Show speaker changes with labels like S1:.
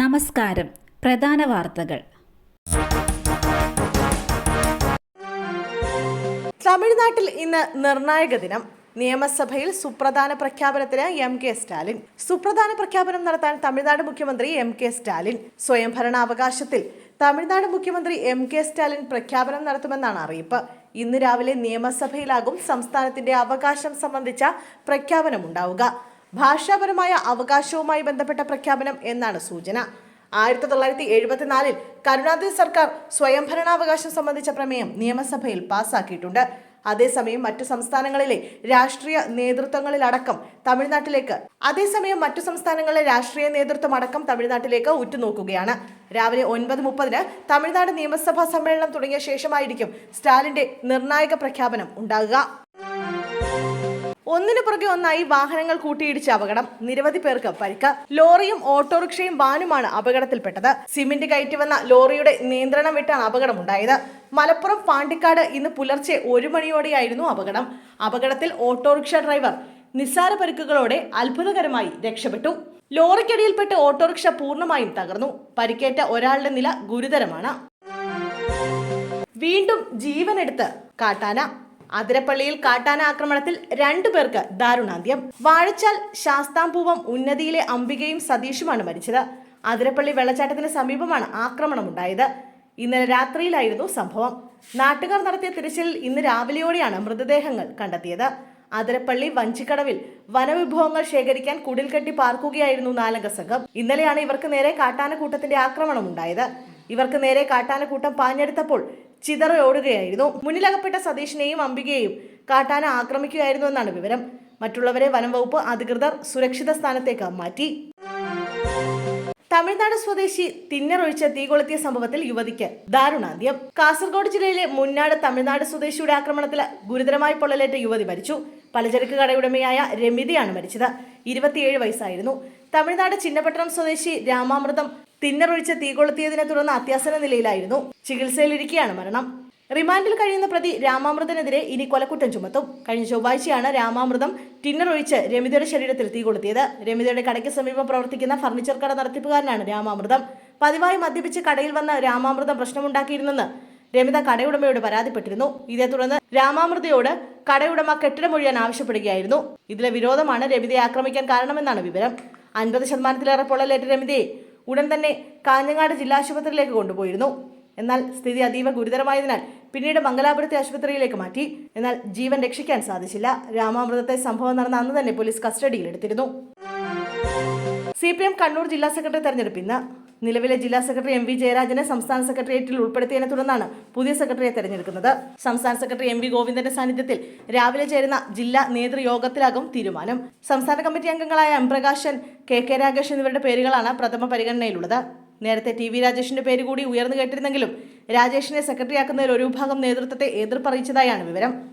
S1: നമസ്കാരം പ്രധാന വാർത്തകൾ
S2: തമിഴ്നാട്ടിൽ ഇന്ന് നിർണായക ദിനം നിയമസഭയിൽ സുപ്രധാന പ്രഖ്യാപനത്തിന് എം കെ സ്റ്റാലിൻ സുപ്രധാന പ്രഖ്യാപനം നടത്താൻ തമിഴ്നാട് മുഖ്യമന്ത്രി എം കെ സ്റ്റാലിൻ സ്വയംഭരണാവകാശത്തിൽ തമിഴ്നാട് മുഖ്യമന്ത്രി എം കെ സ്റ്റാലിൻ പ്രഖ്യാപനം നടത്തുമെന്നാണ് അറിയിപ്പ് ഇന്ന് രാവിലെ നിയമസഭയിലാകും സംസ്ഥാനത്തിന്റെ അവകാശം സംബന്ധിച്ച പ്രഖ്യാപനമുണ്ടാവുക ഭാഷാപരമായ അവകാശവുമായി ബന്ധപ്പെട്ട പ്രഖ്യാപനം എന്നാണ് സൂചന ആയിരത്തി തൊള്ളായിരത്തി എഴുപത്തിനാലിൽ കരുണാനിധി സർക്കാർ സ്വയംഭരണാവകാശം സംബന്ധിച്ച പ്രമേയം നിയമസഭയിൽ പാസാക്കിയിട്ടുണ്ട് അതേസമയം മറ്റു സംസ്ഥാനങ്ങളിലെ രാഷ്ട്രീയ നേതൃത്വങ്ങളിലടക്കം തമിഴ്നാട്ടിലേക്ക് അതേസമയം മറ്റു സംസ്ഥാനങ്ങളിലെ രാഷ്ട്രീയ നേതൃത്വം അടക്കം തമിഴ്നാട്ടിലേക്ക് ഉറ്റുനോക്കുകയാണ് രാവിലെ ഒൻപത് മുപ്പതിന് തമിഴ്നാട് നിയമസഭാ സമ്മേളനം തുടങ്ങിയ ശേഷമായിരിക്കും സ്റ്റാലിന്റെ നിർണായക പ്രഖ്യാപനം ഉണ്ടാകുക
S3: ഒന്നിനു പുറകെ ഒന്നായി വാഹനങ്ങൾ കൂട്ടിയിടിച്ച അപകടം നിരവധി പേർക്ക് പരിക്ക് ലോറിയും ഓട്ടോറിക്ഷയും വാനുമാണ് അപകടത്തിൽപ്പെട്ടത് സിമന്റ് കയറ്റി വന്ന ലോറിയുടെ നിയന്ത്രണം വിട്ടാണ് ഉണ്ടായത് മലപ്പുറം പാണ്ടിക്കാട് ഇന്ന് പുലർച്ചെ ഒരു മണിയോടെയായിരുന്നു അപകടം അപകടത്തിൽ ഓട്ടോറിക്ഷ ഡ്രൈവർ നിസ്സാര പരിക്കുകളോടെ അത്ഭുതകരമായി രക്ഷപ്പെട്ടു ലോറിക്കടിയിൽപ്പെട്ട് ഓട്ടോറിക്ഷ പൂർണ്ണമായും തകർന്നു പരിക്കേറ്റ ഒരാളുടെ നില ഗുരുതരമാണ്
S4: വീണ്ടും ജീവനെടുത്ത് കാട്ടാന അതിരപ്പള്ളിയിൽ കാട്ടാന ആക്രമണത്തിൽ രണ്ടു പേർക്ക് ദാരുണാന്ത്യം വാഴച്ചാൽ ശാസ്താംപൂവം ഉന്നതിയിലെ അംബികയും സതീഷുമാണ് മരിച്ചത് അതിരപ്പള്ളി വെള്ളച്ചാട്ടത്തിന് സമീപമാണ് ആക്രമണമുണ്ടായത് ഇന്നലെ രാത്രിയിലായിരുന്നു സംഭവം നാട്ടുകാർ നടത്തിയ തിരച്ചിൽ ഇന്ന് രാവിലെയോടെയാണ് മൃതദേഹങ്ങൾ കണ്ടെത്തിയത് അതിരപ്പള്ളി വഞ്ചിക്കടവിൽ വനവിഭവങ്ങൾ ശേഖരിക്കാൻ കുടിൽ കെട്ടി പാർക്കുകയായിരുന്നു നാലംഗ സംഘം ഇന്നലെയാണ് ഇവർക്ക് നേരെ കാട്ടാനക്കൂട്ടത്തിന്റെ ആക്രമണം ഉണ്ടായത് ഇവർക്ക് നേരെ കാട്ടാനക്കൂട്ടം പാഞ്ഞെടുത്തപ്പോൾ ചിതറയോടുകയായിരുന്നു മുന്നിലകപ്പെട്ട സതീഷിനെയും അംബികയെയും കാട്ടാന ആക്രമിക്കുകയായിരുന്നു എന്നാണ് വിവരം മറ്റുള്ളവരെ വനംവകുപ്പ് അധികൃതർ സുരക്ഷിത സ്ഥാനത്തേക്ക് മാറ്റി
S5: തമിഴ്നാട് സ്വദേശി തിന്നറൊഴിച്ച് തീകൊളുത്തിയ സംഭവത്തിൽ യുവതിക്ക് ദാരുണാന്ത്യം കാസർഗോഡ് ജില്ലയിലെ മുന്നാട് തമിഴ്നാട് സ്വദേശിയുടെ ആക്രമണത്തിൽ ഗുരുതരമായി പൊള്ളലേറ്റ യുവതി മരിച്ചു പലചരക്ക് കടയുടമയായ രമിതയാണ് മരിച്ചത് ഇരുപത്തിയേഴ് വയസ്സായിരുന്നു തമിഴ്നാട് ചിന്നപട്ടണം സ്വദേശി രാമാമൃതം തിന്നറൊഴിച്ച് തീ കൊളുത്തിയതിനെ തുടർന്ന് അത്യാസന നിലയിലായിരുന്നു ചികിത്സയിലിരിക്കുകയാണ് മരണം റിമാൻഡിൽ കഴിയുന്ന പ്രതി രാമാമൃതനെതിരെ ഇനി കൊലക്കുറ്റം ചുമത്തും കഴിഞ്ഞ ചൊവ്വാഴ്ചയാണ് രാമാമൃതം ടിന്നറൊഴിച്ച് രമിതയുടെ ശരീരത്തിൽ തീ കൊളുത്തിയത് രമിതയുടെ കടയ്ക്ക് സമീപം പ്രവർത്തിക്കുന്ന ഫർണിച്ചർ കട നടത്തിപ്പുകാരനാണ് രാമാമൃതം പതിവായി മദ്യപിച്ച് കടയിൽ വന്ന രാമാമൃതം പ്രശ്നമുണ്ടാക്കിയിരുന്നെന്ന് രമിത കടയുടമയോട് പരാതിപ്പെട്ടിരുന്നു ഇതേ തുടർന്ന് രാമാമൃതയോട് കടയുടമ കെട്ടിടമൊഴിയാൻ ആവശ്യപ്പെടുകയായിരുന്നു ഇതിലെ വിരോധമാണ് രമിതയെ ആക്രമിക്കാൻ കാരണമെന്നാണ് വിവരം അൻപത് ശതമാനത്തിലേറെ പൊള്ളലേറ്റ രമിതയെ ഉടൻ തന്നെ കാഞ്ഞങ്ങാട് ജില്ലാ ആശുപത്രിയിലേക്ക് കൊണ്ടുപോയിരുന്നു എന്നാൽ സ്ഥിതി അതീവ ഗുരുതരമായതിനാൽ പിന്നീട് മംഗലാപുരത്തെ ആശുപത്രിയിലേക്ക് മാറ്റി എന്നാൽ ജീവൻ രക്ഷിക്കാൻ സാധിച്ചില്ല രാമാമൃതത്തെ സംഭവം നടന്ന അന്ന് തന്നെ പോലീസ് കസ്റ്റഡിയിലെടുത്തിരുന്നു
S6: സി പി എം കണ്ണൂർ ജില്ലാ സെക്രട്ടറി തെരഞ്ഞെടുപ്പ് ഇന്ന് നിലവിലെ ജില്ലാ സെക്രട്ടറി എം വി ജയരാജനെ സംസ്ഥാന സെക്രട്ടേറിയറ്റിൽ ഉൾപ്പെടുത്തിയതിനെ തുടർന്നാണ് പുതിയ സെക്രട്ടറിയെ തെരഞ്ഞെടുക്കുന്നത് സംസ്ഥാന സെക്രട്ടറി എം വി ഗോവിന്ദന്റെ സാന്നിധ്യത്തിൽ രാവിലെ ചേരുന്ന ജില്ലാ നേതൃയോഗത്തിലാകും തീരുമാനം സംസ്ഥാന കമ്മിറ്റി അംഗങ്ങളായ M Prakashan K K Rakesh എന്നിവരുടെ പേരുകളാണ് പ്രഥമ പരിഗണനയിലുള്ളത് നേരത്തെ ടി വി രാജേഷിന്റെ പേര് കൂടി ഉയർന്നു കേട്ടിരുന്നെങ്കിലും രാജേഷിനെ സെക്രട്ടറിയാക്കുന്നതിൽ ഒരു വിഭാഗം നേതൃത്വത്തെ എതിർപ്പറിയിച്ചതായാണ് വിവരം